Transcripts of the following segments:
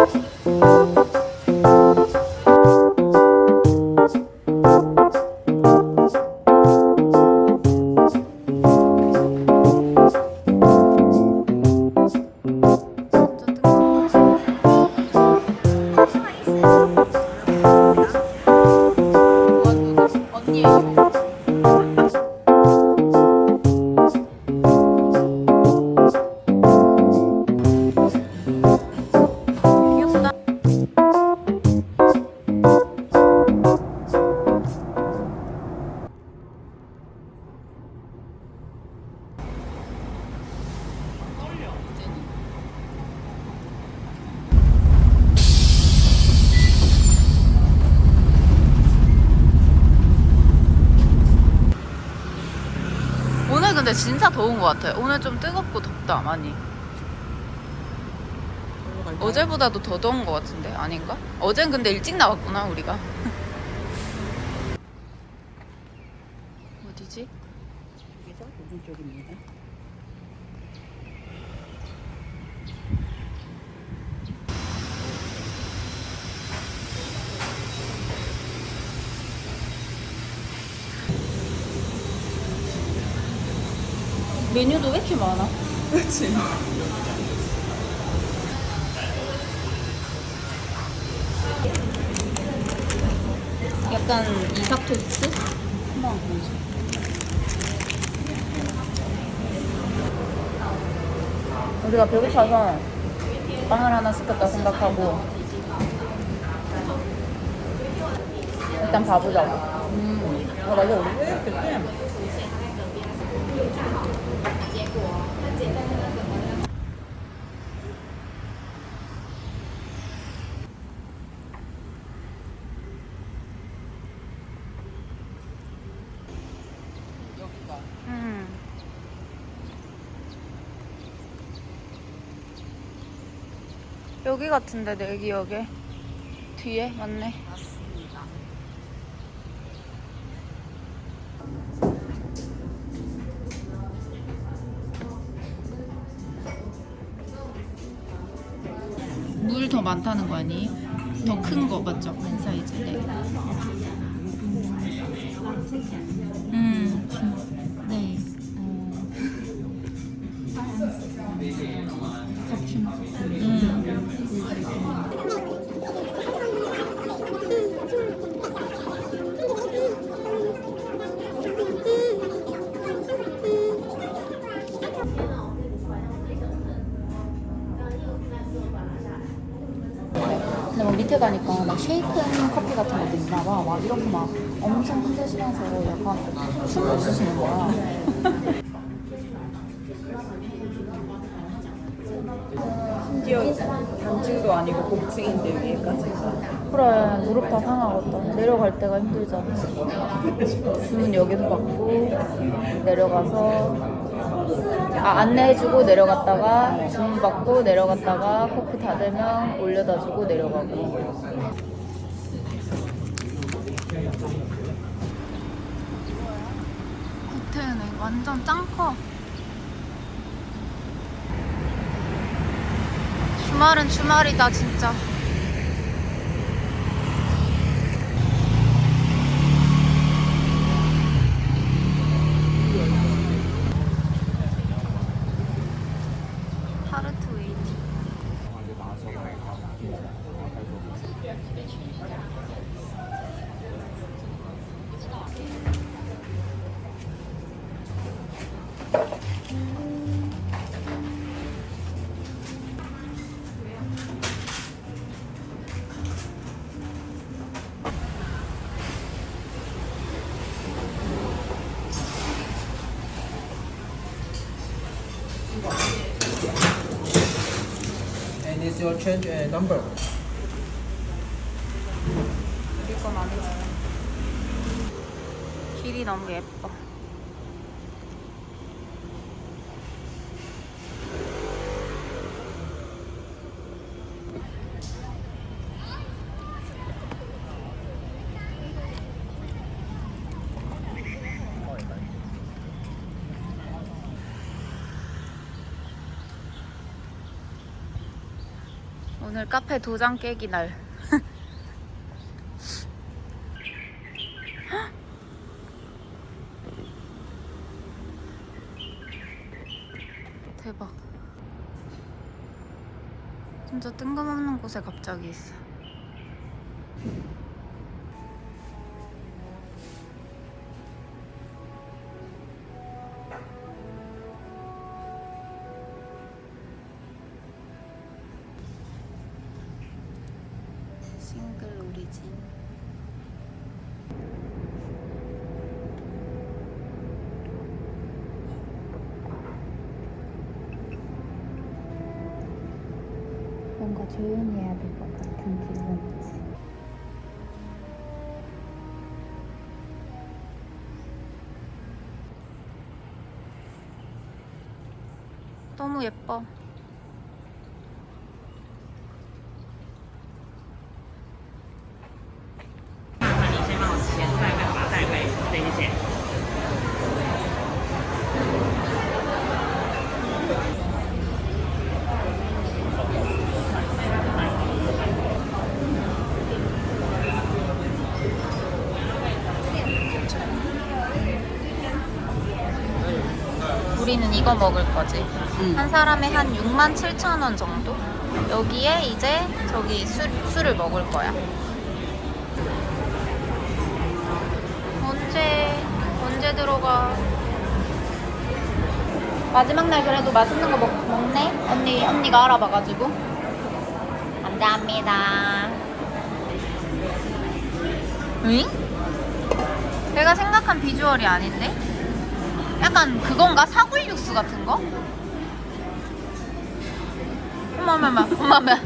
언니 진짜 더운 것 같아요. 오늘 좀 뜨겁고 덥다 많이. 어제보다도 더 더운 것 같은데 아닌가? 어젠 근데 일찍 나왔구나 우리가. 어디지? 여기서 오른쪽입니다. 메뉴도 왜 이렇게 많아? 그렇지. 약간 이삭 토스트? 한번 보여줘. 우리가 배고파서 빵을 하나 시켰다 생각하고 일단 봐보자고. 음. 아 맞아. 우리 왜 여기 같은데 내 기억에? 뒤에? 맞네. 큰 거 맞죠? 한 사이즈. 네. 쉐이큰 커피 같은 것도 있나 봐. 막 이렇게 막 엄청 큰 대신해서 약간 춤을 추시는 거야. 심지어 단층도 아니고 복층인데 위에까지가. 그래 무릎 다 상하겠다. 내려갈 때가 힘들잖아. 주문 여기서 받고 내려가서 아, 안내해주고 내려갔다가 주문 받고 내려갔다가 커피 다 되면 올려다주고 내려가고. 호텔네 완전 짱 커. 주말은 주말이다 진짜. Your change uh, number? 길이 너무 예뻐. 오늘 카페 도장 깨기 날. 대박. 진짜 뜬금없는 곳에 갑자기 있어. 해야 될 것 같은 기분이지. 너무 예뻐. 우리는 이거 먹을 거지. 한 사람에 한 6만 7천 원 정도? 여기에 이제 저기 술, 술을 먹을 거야. 언제, 언제 들어가? 마지막 날 그래도 맛있는 거 먹, 먹네? 언니, 언니가 알아봐가지고. 감사합니다. 응? 내가 생각한 비주얼이 아닌데? 약간 그건가? 사골 육수 같은 거? 어머 어머 어머 어머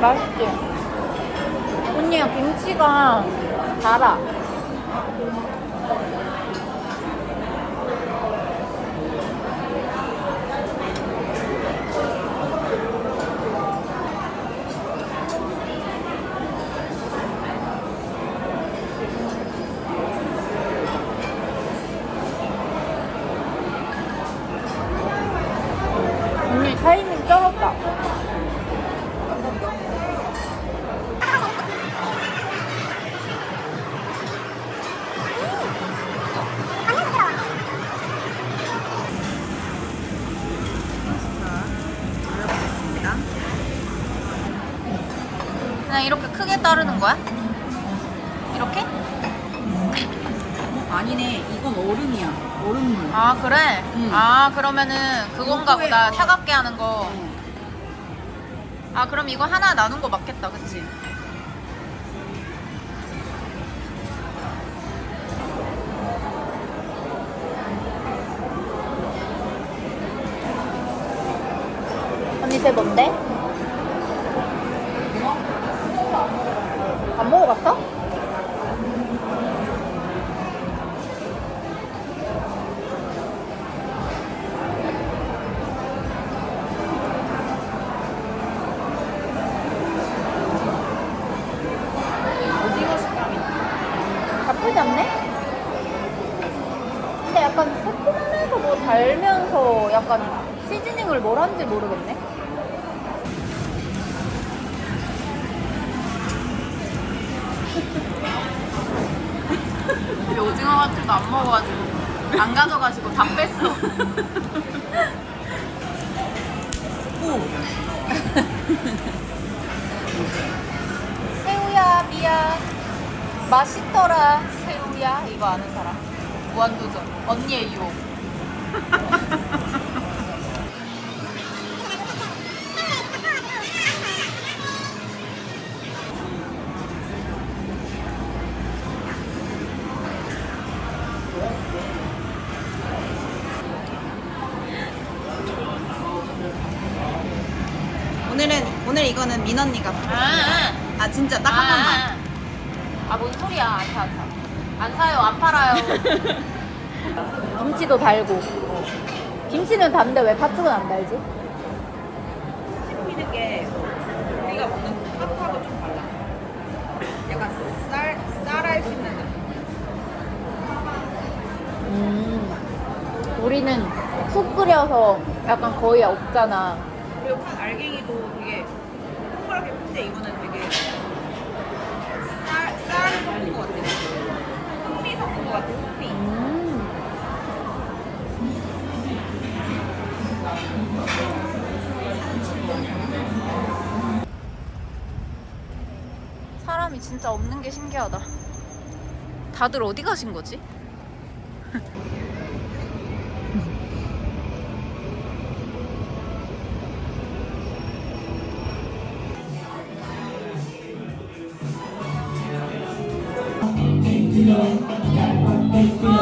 맛있지? 언니야, 김치가 달아. 언니 타이밍 쩔었다. 그래? 응. 아 그러면은 그건가 이거에- 보다 어. 차갑게 하는 거. 어. 아 그럼 이거 하나 나눈 거 맞겠다, 그치? 언니 쟤 뭔데? 안 먹어봤어? 오징어 식감이. 나쁘지 않네? 근데 약간 새콤하면서 뭐 달면서 약간 한지 모르겠네. 오징어 같은 거안 먹어가지고 안 가져가시고 다 뺐어. 새우야 어디야? 맛있더라 새우야 이거 아는 사람 무한도전 언니의 유혹 아, 아 진짜 딱 한 번만. 아, 뭔 소리야. 안 사, 안 사. 안 사요, 안 팔아요. 김치도 달고. 김치는 단데 왜 팥죽은 안 달지? 씹히는 게 우리가 먹는 팥하고 좀 달라. 약간 쌀 쌀알 씹는 느낌. 음. 우리는 푹 끓여서 약간 거의 없잖아. 그리고 팥 알갱이도 되게 큰데 이거는 되게 쌀 쌀을 섞은 것 같아. 흑미 섞은 것 같아. 흑미. 음. 사람이 진짜 없는 게 신기하다. 다들 어디 가신 거지? 아,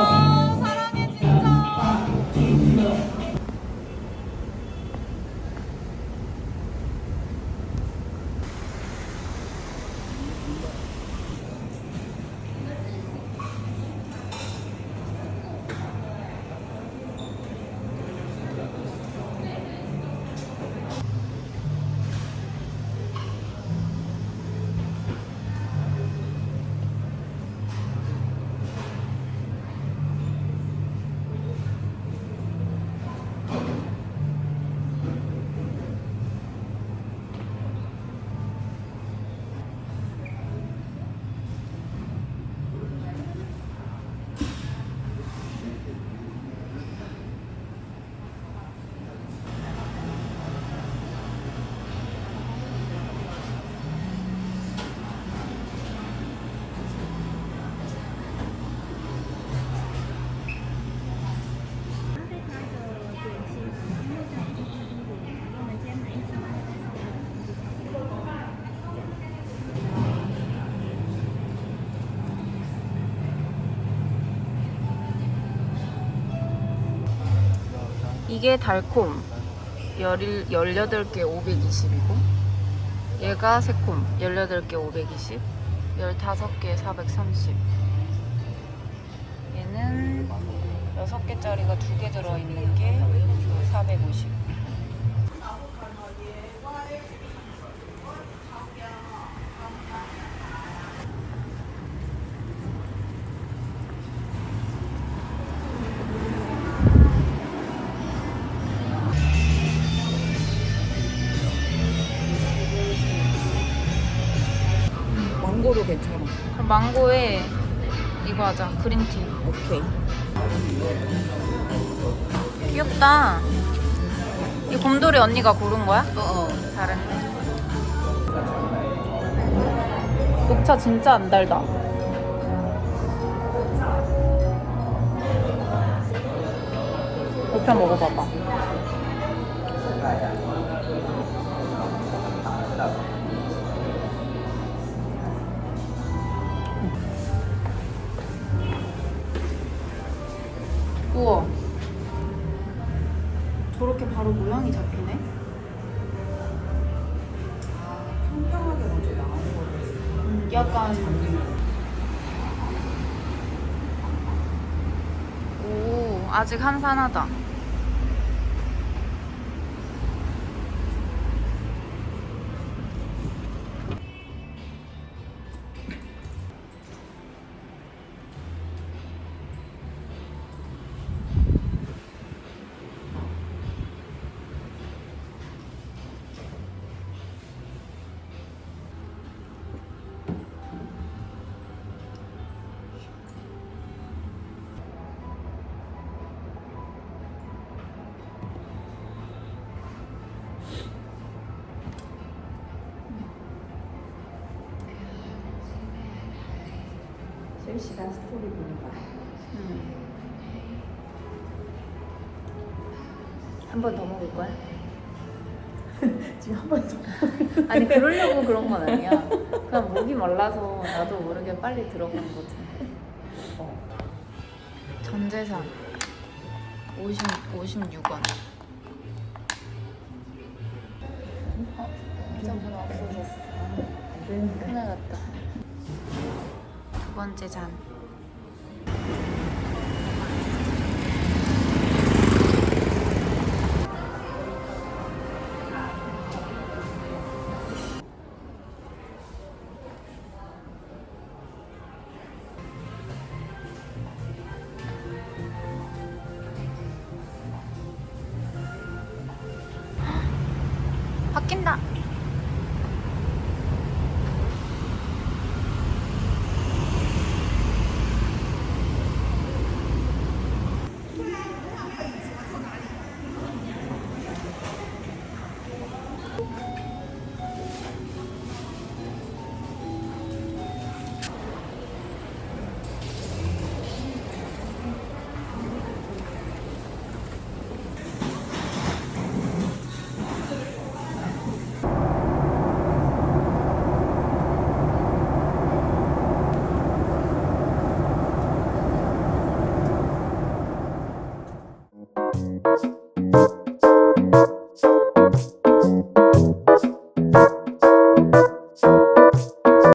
이게 달콤. 11, 18개 520이고 얘가 새콤. 18개 520 15개 430 얘는 6개짜리가 2개 들어있는 게 450 하자 그린티 오케이. 귀엽다 이 곰돌이 언니가 고른 거야? 어, 어. 잘했네 녹차 진짜 안 달다 녹차 먹어봐봐 우와 저렇게 바로 모양이 잡히네 평평하게 먼저 나오는 거를. 음, 약간 오 아직 한산하다 셀시간 스토리 보니까 한번 더 먹을 거야? 지금 한 번 더. 아니 그러려고 그런 건 아니야. 그냥 목이 말라서 나도 모르게 빨리 들어간 거지. 전재산 50 56원. 어, 계좌번호 없어졌어. 큰일 났다. 두 번째 잔.